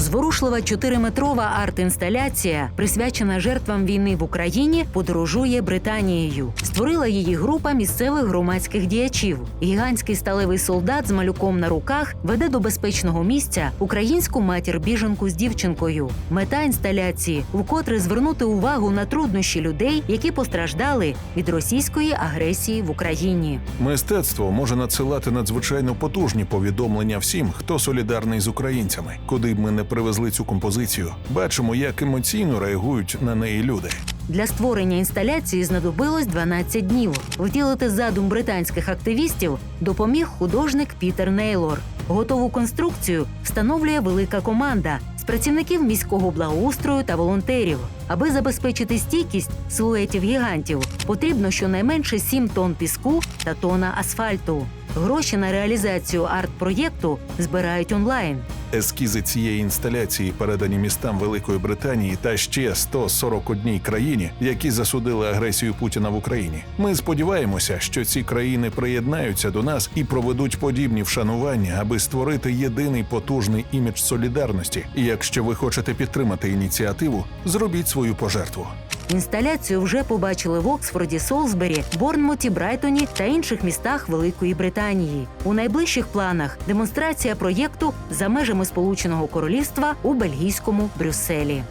Зворушлива 4-метрова арт-інсталяція, присвячена жертвам війни в Україні, подорожує Британією. Створила її група місцевих громадських діячів. Гігантський сталевий солдат з малюком на руках веде до безпечного місця українську матір біженку з дівчинкою. Мета інсталяції вкотре звернути увагу на труднощі людей, які постраждали від російської агресії в Україні. Мистецтво може надсилати надзвичайно потужні повідомлення всім, хто солідарний з українцями. Куди б ми не привезли цю композицію, бачимо, як емоційно реагують на неї люди. Для створення інсталяції знадобилось 12 днів. Втілити задум британських активістів допоміг художник Пітер Нейлор. Готову конструкцію встановлює велика команда з працівників міського благоустрою та волонтерів. Аби забезпечити стійкість силуетів гігантів, потрібно щонайменше 7 тонн піску та тонна асфальту. Гроші на реалізацію арт-проєкту збирають онлайн. Ескізи цієї інсталяції передані містам Великої Британії та ще 141 країні, які засудили агресію Путіна в Україні. Ми сподіваємося, що ці країни приєднаються до нас і проведуть подібні вшанування, аби створити єдиний потужний імідж солідарності. І якщо ви хочете підтримати ініціативу, зробіть свою пожертву. Інсталяцію вже побачили в Оксфорді, Солсбері, Борнмуті, Брайтоні та інших містах Великої Британії. У найближчих планах демонстрація проєкту за межами Сполученого Королівства у бельгійському Брюсселі.